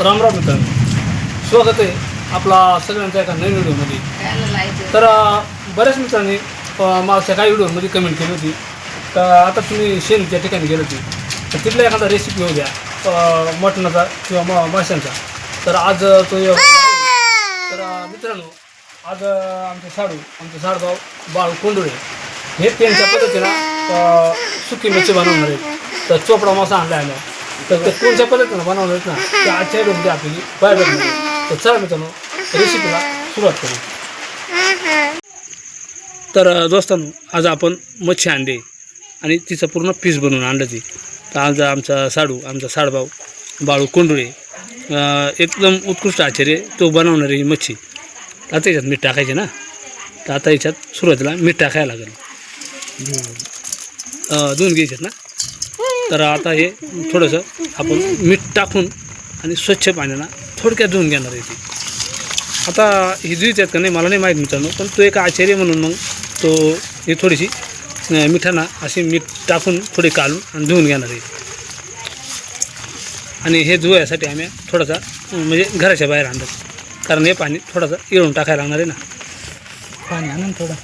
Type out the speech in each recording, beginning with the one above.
रामराम मित्रांनो. स्वागत आहे आपला सगळ्यांच्या एका नवीन व्हिडिओमध्ये. तर बऱ्याच मित्रांनी मागच्या काही व्हिडिओमध्ये कमेंट केली होती. तर आता तुम्ही शेणच्या ठिकाणी गेले होती. तर तिथला एखादा रेसिपी होऊ द्या. मटणाचा किंवा म माशांचा. तर आज तो. तर मित्रांनो आज आमचे साडू आमचे साडभाऊ बाळू कोंडुळे हे त्यांच्या पद्धतीनं सुकी मच्छी बनवणार आहेत. तर चोपडा मासा आणला आहे तर ते कोणत्या पद्धतीनं बनवणार ना ते आजच्या व्हिडिओमध्ये आपली पाहायला तर चला मित्रांनो रेसिपीला सुरुवात करू तर दोस्तांनो आज आपण मच्छी आणली. आणि तिचं पूर्ण पीस बनवून आणलं ती. तर आज आमचा साडू आमचा साडभाऊ बाळू कोंडुळे एकदम उत्कृष्ट आचार्य तो बनवणारी ही मच्छी. आता याच्यात मीठ टाकायचे ना? तर आता याच्यात सुरुवातीला मीठ टाकायला लागेल. दोन घ्यायच्यात ना? तर आता हे थोडंसं आपण मीठ टाकून आणि स्वच्छ पाण्यानं थोडक्यात धुवून घेणार आहे ती. आता ही जुईच आहेत का नाही मला नाही माहीत मित्रांनो पण तो एक आचार्य म्हणून मग तो ही थोडीशी मिठानं अशी मीठ टाकून थोडी काढून आणि धुवून घेणार आहे. आणि हे धुवायसाठी आम्ही थोडासा म्हणजे घराच्या बाहेर आणलं कारण हे पाणी थोडंसं येळून टाकायला लागणार आहे ना. पाणी आणून थोडं.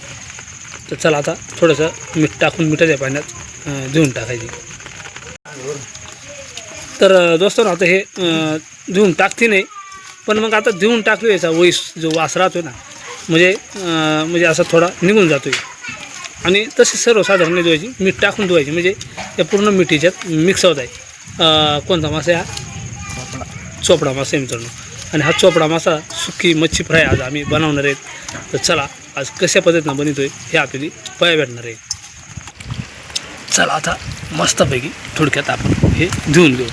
तर चला आता थोडंसं मीठ टाकून मिठाच्या पाण्यात धुवून टाकायची. तर अ, दोस्तांनो आता हे अ, धुवून टाकते नाही. पण मग आता धुवून टाकलो याचा वैस जो वास राहतो ना म्हणजे म्हणजे असा थोडा निघून जातो आणि तशी सर्वसाधारण धुवायची मीठ टाकून धुवायची. म्हणजे या पूर्ण मिठीच्यात मिक्स होत आहे. कोणता मासा हा? चोपडा मासा आहे मित्रांनो. आणि हा चोपडा मासा सुकी मच्छी फ्राय आज आम्ही बनवणार आहेत. तर चला आज कशा पद्धतीनं बनवतोय हे आपली पाया भेटणार आहे. चला आता मस्तपैकी थोडक्यात आपण हे धुवून घेऊ.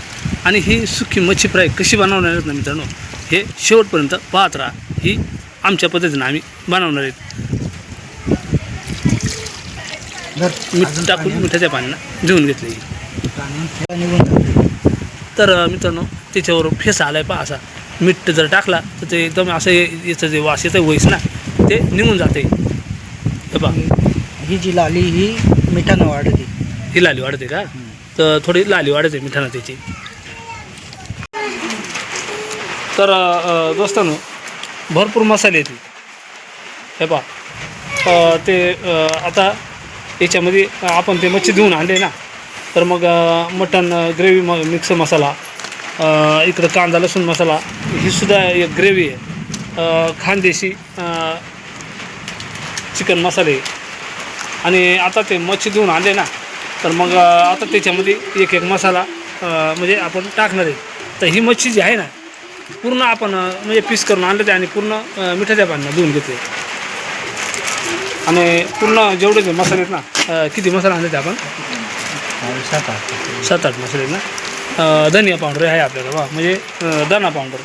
आणि ही सुकी मच्छी फ्राय कशी बनवणार आहेत ना मित्रांनो हे शेवटपर्यंत पाहत राहा. ही आमच्या पद्धतीनं आम्ही बनवणार आहेत. मीठ टाकून मिठाच्या पाण्यानं धुवून घेतली. तर मित्रांनो त्याच्यावर फेस आलाय पहा असा. मीठ जर टाकला तर ते एकदम असं याचं जे वास येतं वैस ना ते निघून जाते हे पहा. ही जी लाली ही मिठानं वाढते. ही लाली वाढते का? तर थोडी लाली वाढते मिठानं त्याची. तर दोस्तांनो भरपूर मसाले येतील हे पहा. ते आता याच्यामध्ये आपण ते मच्छी धुवून आणले ना तर मग मटन मटण ग्रेव्ही म मिक्स मसाला इकडं कांदा लसूण मसाला ही सुद्धा एक ग्रेव्ही आहे. खानदेशी चिकन मसाले. आणि आता ते मच्छी धुवून आणले ना तर मग आता त्याच्यामध्ये एक एक मसाला म्हणजे आपण टाकणार आहे. तर ही मच्छी जी आहे ना पूर्ण आपण म्हणजे पीस करून आणलं ते आणि पूर्ण मिठाच्या पाण्यानं धुवून घेतले. आणि पूर्ण जेवढे जे मसाले आहेत ना किती मसाला आणले ते आपण? सात आठ सात आठ मसाले आहेत ना. धनिया पावडर आहे आपल्याला बा म्हणजे अ, दाणा पावडर.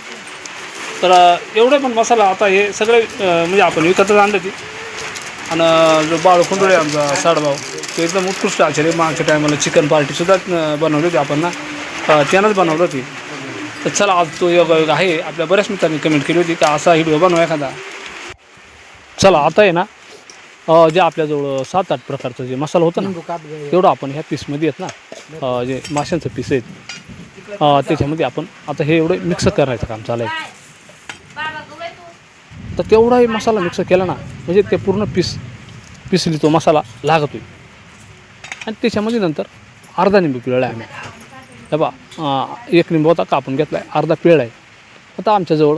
तर अ, एवढे पण मसाला आता हे सगळे म्हणजे आपण विकतच आणले ती. आणि जो बाळ खुंडुळे आमचा साडभाऊ तो एकदम उत्कृष्ट आचार्य मागच्या टायमाला चिकन पार्टीसुद्धा बनवली होती आपण ना. अ, त्यानंच बनवलं होती तर चला आज तो योग योग आहे. आपल्या बऱ्याच मित्रांनी कमेंट केली होती का असा व्हिडिओ बनवा एखादा. चला आता आहे ना अ, जे आपल्याजवळ सात आठ प्रकारचं जे मसाला होता ना. तेवढं आपण ह्या पीसमध्ये आहेत ना अ, जे माशांचं पीस आहेत अ, त्याच्यामध्ये आपण आता हे एवढं मिक्स करायचं काम चालू आहे. तर तेवढाही मसाला मिक्स केला ना म्हणजे ते पूर्ण पीस पिसली तो मसाला लागतोय. आणि त्याच्यामध्ये नंतर अर्धा निंबू पिळला आहे आम्ही. हे बा एक निंबू होता कापून घेतला आहे अर्धा पिळला आहे. आता आमच्याजवळ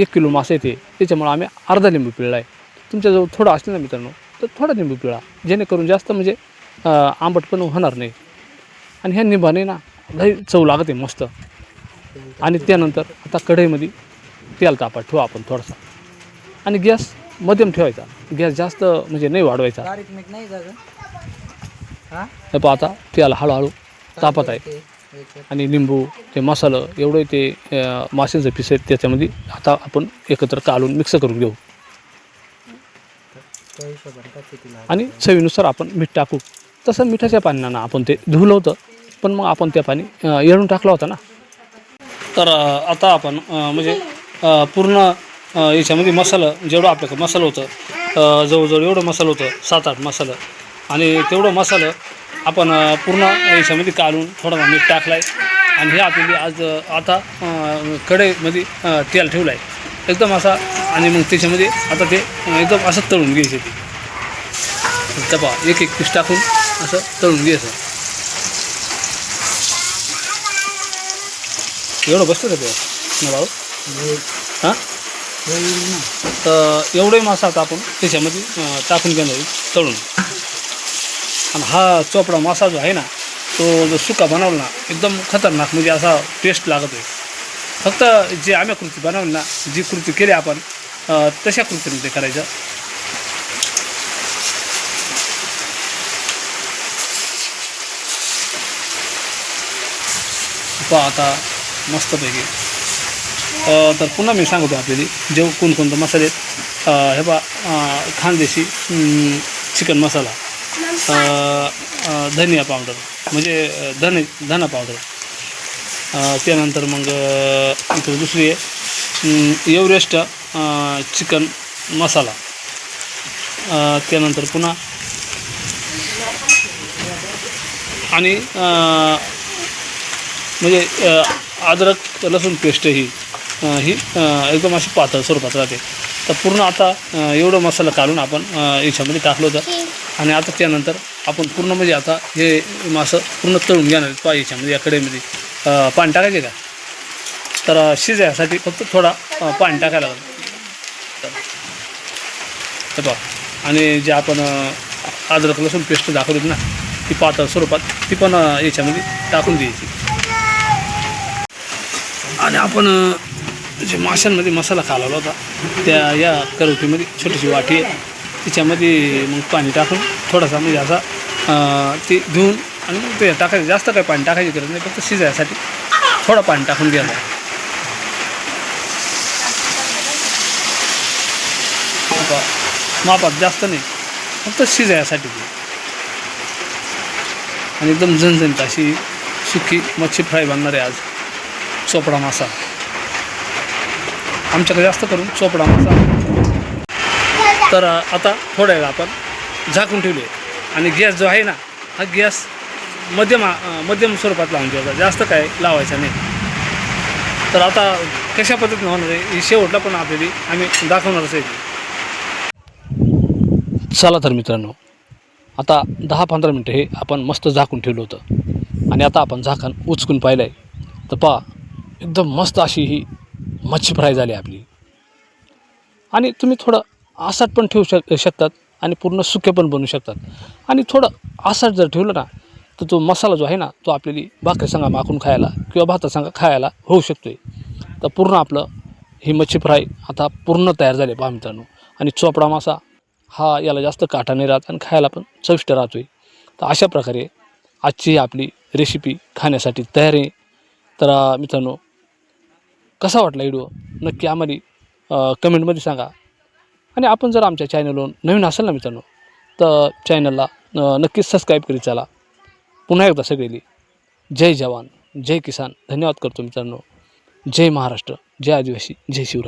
एक किलो मासे येते त्याच्यामुळं आम्ही अर्धा लिंबू पिळला आहे तुमच्याजवळ थोडं असलं ना मित्रांनो तर थोडा लिंबू पिळा. जेणेकरून जास्त म्हणजे अ, आंबटपण होणार नाही. आणि ह्या निंबाने ना लई चव लागते मस्त. आणि त्यानंतर आता कढईमध्ये तेल तापा ठेवा आपण थोडासा. आणि गॅस मध्यम ठेवायचा. गॅस जास्त म्हणजे नाही वाढवायचा. हा? पहा आता तेल हळूहळू तापत आहे. आणि लिंबू ते मसालं एवढं ते माशांचं पीस आहेत त्याच्यामध्ये आता आपण एकत्र काढून मिक्स करून घेऊ. आणि चवीनुसार आपण मीठ टाकू. तसं मिठाच्या पाण्यानं आपण ते धुवलं होतं पण मग आपण त्या पाणी येळून टाकलं होतं ना. तर आता आपण म्हणजे पूर्ण याच्यामध्ये मसाला जेवढं आपल्याकडं मसाला होतं जवळजवळ एवढं मसालं होतं सात आठ मसाला. आणि तेवढं मसालं आपण पूर्ण याच्यामध्ये काढून थोडा मीठ टाकलं आहे आणि हे आपली आज आता कढईमध्ये तेल ठेवलं आहे एकदम असा आणि मग त्याच्यामध्ये आता ते एकदम असं तळून घ्यायचे ते. तर एक एक पीस टाकून असं तळून घ्यायचं. एवढं बसतं का ते? भाऊ? हां? तर एवढे मासा आता आपण त्याच्यामध्ये टाकून घेणार तळून. आणि हा चोपडा मासा जो आहे ना तो जो सुका बनवला ना एकदम खतरनाक म्हणजे असा टेस्ट लागत आहे. फक्त जे आम्ही कृती बनवली ना जी कृती केली आपण तशा कृतीने ते करायचं. पहा आता मस्तपैकी. तर पुन्हा मी सांगतो आपल्याला जेव कोणकोणते मसाले आहेत हे बा खानदेशी चिकन मसाला. धनिया पावडर म्हणजे धने धना पावडर. त्यानंतर मग इथं दुसरी आहे. Everest chicken masala. त्यानंतर पुन्हा आणि म्हणजे अद्रक लसूण पेस्ट ही ही एकदम अशी पातळ स्वरूपात राहते. तर पूर्ण आता एवढं मसाला काढून आपण याच्यामध्ये टाकलं होतं. आणि आता त्यानंतर आपण पूर्ण म्हणजे आता हे मासं पूर्ण तळून घेणार आहेत पहा याच्यामध्ये या कडेमध्ये पाणी टाकायचे का? तर शिजायसाठी फक्त थोडा पाणी टाकायला लागतं बघा आणि जे आपण अद्रक लसूण पेस्ट दाखवली ना ती पातळ स्वरूपात ती पण याच्यामध्ये टाकून द्यायची. आणि आपण जे माशांमध्ये मसाला खालावला होता त्या या करवटीमध्ये छोटीशी वाटी आहे. तिच्यामध्ये मग पाणी टाकून थोडासा म्हणजे असा ते धुवून आणि मग ते टाकायचं. जास्त काही पाणी टाकायची गरज नाही फक्त शिजायसाठी थोडं पाणी टाकून घ्यायला. मापात जास्त नाही फक्त शिजायसाठी. आणि एकदम झणझणीत अशी सुकी मच्छी फ्राय बनणार आहे आज. चोपडा मासा आमच्याकडे जास्त करून चोपडा मासा तर आता थोड्या वेळा आपण झाकून ठेवले आणि गॅस जो आहे ना हा गॅस मध्यम मध्यम स्वरूपात लावून ठेवायचा. जास्त काय लावायचा नाही. तर आता कशा पद्धतीनं होणार आहे ही शेवटला पण आपल्याला आम्ही दाखवणारच आहे. चला तर मित्रांनो आता दहा पंधरा मिनटं हे आपण मस्त झाकून ठेवलं होतं. आणि आता आपण झाकण उचकून पाहिलं आहे तर पहा एकदम मस्त अशी ही मच्छी फ्राय झाली आपली. आणि तुम्ही थोडं आसाट पण ठेवू शक शकतात आणि पूर्ण सुके पण बनवू शकतात. आणि थोडं आसाट जर ठेवलं ना तर तो मसाला जो आहे ना तो आपल्याला भाकरी सांगा माखून खायला किंवा भातासंगा खायला होऊ शकतो आहे तर पूर्ण आपलं ही मच्छी फ्राय आता पूर्ण तयार झाली पहा मित्रांनो. आणि चोपडा मासा हा याला जास्त काटा नाही राहत आणि खायला पण चविष्ट राहतो आहे तर अशा प्रकारे आजची आपली रेसिपी खाण्यासाठी तयार आहे. तर मित्रांनो कसा वाटला व्हिडिओ? नक्की आम्हाला कमेंटमध्ये सांगा. आणि आपण जर आमच्या चॅनलवर नवीन असेल ना मित्रांनो तर चॅनलला नक्कीच सबस्क्राईब करीत चला. पुन्हा एकदा सगळेली जय जवान जय किसान. धन्यवाद करतो मित्रांनो. जय महाराष्ट्र जय आदिवासी जय शिवराय.